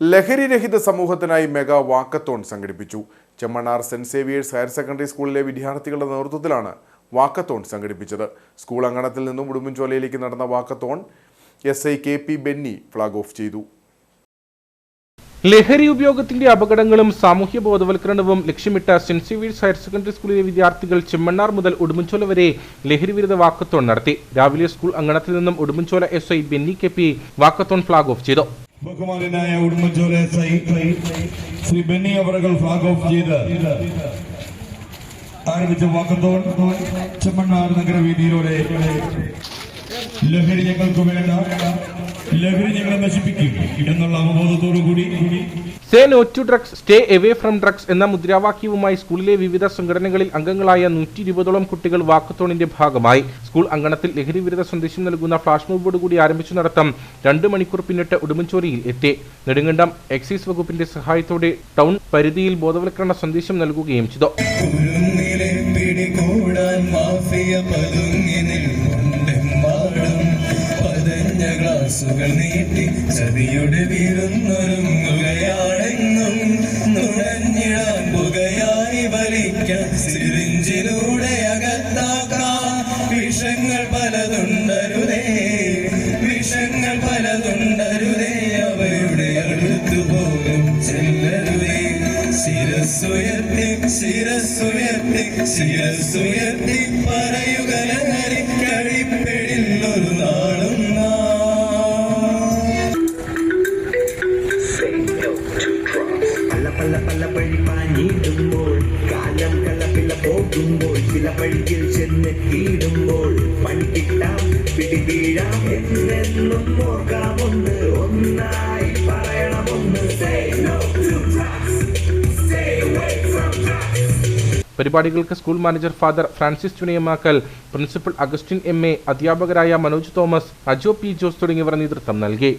ലഹരിരഹിത സമൂഹത്തിനായി mega walkathon സംഘടിപ്പിച്ചു. Chemmannar saint Xavier's higher secondary സ്കൂളിലെ വിദ്യാർത്ഥികളുടെ നേതൃത്വത്തിലാണ് വാക്കത്തോൺ സംഘടിപ്പിച്ചത്. സ്കൂൾ അങ്കണത്തിൽ നിന്നും ഉടുമ്പൻചോലയിലേക്ക് നടന്ന walkathon S I K P Benny flag off ചെയ്തു. ലഹരി ഉപയോഗത്തിന്റെ അപകടങ്ങളും സാമൂഹ്യ ബോധവൽക്കരണവും ലക്ഷ്യമിട്ട സെന്റ് സേവിയേഴ്സ് ഹയർ സെക്കൻഡറി സ്കൂളിലെ വിദ്യാർത്ഥികൾ ചെമ്മണ്ണാർ മുതൽ ഉടുമ്പൻചോല വരെ ലഹരി വിരുദ്ധ വാക്കത്തോൺ നടത്തി. രാവിലെ സ്കൂൾ അങ്കണത്തിൽ നിന്നും Udumbanchola S I Benny K P walkathon flag off ചെയ്തു. ബഹുമാനായ ഉടുമ്പൻചോല എസ് ശ്രീ ബെന്നി അവറുകൾ ഫ്ലാഗ് ഓഫ് ചെയ്ത് ആരംഭിച്ച വാക്കത്തോൺ ചെമ്മണ്ണാർ നഗരവീതിയിലൂടെ ലഹരി ഞങ്ങൾക്ക് വേണ്ട ലഹരി ഞങ്ങളെ നശിപ്പിക്കും എന്നുള്ള അവബോധത്തോടു കൂടി. Say no to drugs stay away from drugs എന്ന മുദ്രാവാക്യവുമായി സ്കൂളിലെ വിവിധ സംഘടനകളിൽ അംഗങ്ങളായ നൂറ്റി ഇരുപതോളം കുട്ടികൾ വാക്കത്തോണിന്റെ ഭാഗമായി. സ്കൂൾ അങ്കണത്തിൽ ലഹരി വിരുദ്ധ സന്ദേശം നൽകുന്ന ഫ്ലാഷ് മോബോർഡ് കൂടി ആരംഭിച്ചു നടത്തം. രണ്ട് മണിക്കൂർ പിന്നിട്ട് ഉടുമ്പൻചോരിയിൽ എത്തി. നെടുങ്കണ്ടം എക്സൈസ് വകുപ്പിന്റെ സഹായത്തോടെ ടൗൺ പരിധിയിൽ ബോധവൽക്കരണ സന്ദേശം നൽകുകയും ചെയ്തു. ഗ്ലാസുകൾ നീട്ടി സതിയുടെ വിരുന്നൊരുങ്ങുകയാണെന്നും നുഴഞ്ഞിടാൻ പുകയായി സിറിഞ്ചിലൂടെ അകത്താക്കാം. വിഷങ്ങൾ പലതുണ്ടരുതേ വിഷങ്ങൾ പലതുണ്ടരുതേ അവരുടെ അടുത്തു ചെല്ലരുതേ. ശിരസ്സുയർത്തി ശിരസ്സുയർത്തി ശിരസ്സുയർത്തി പറയുക പല പല വഴി പാഞ്ഞിടുമ്പോൾ കാലം കളപ്പില പോകുമ്പോൾ ചില വഴിയിൽ ചെന്നെത്തിയിടുമ്പോൾ പണി കിട്ടാം പിടിവീഴാം എന്നെന്നും ഓർക്കാമൊന്ന് ഒന്നായി പറയണമൊന്ന്. പരിപാടികൾക്ക് school manager father Francis Chuniyamakkal principal Augustine M A അധ്യാപകരായ Manoj Thomas Ajo P Jose തുടങ്ങിയവർ നേതൃത്വം നൽകി.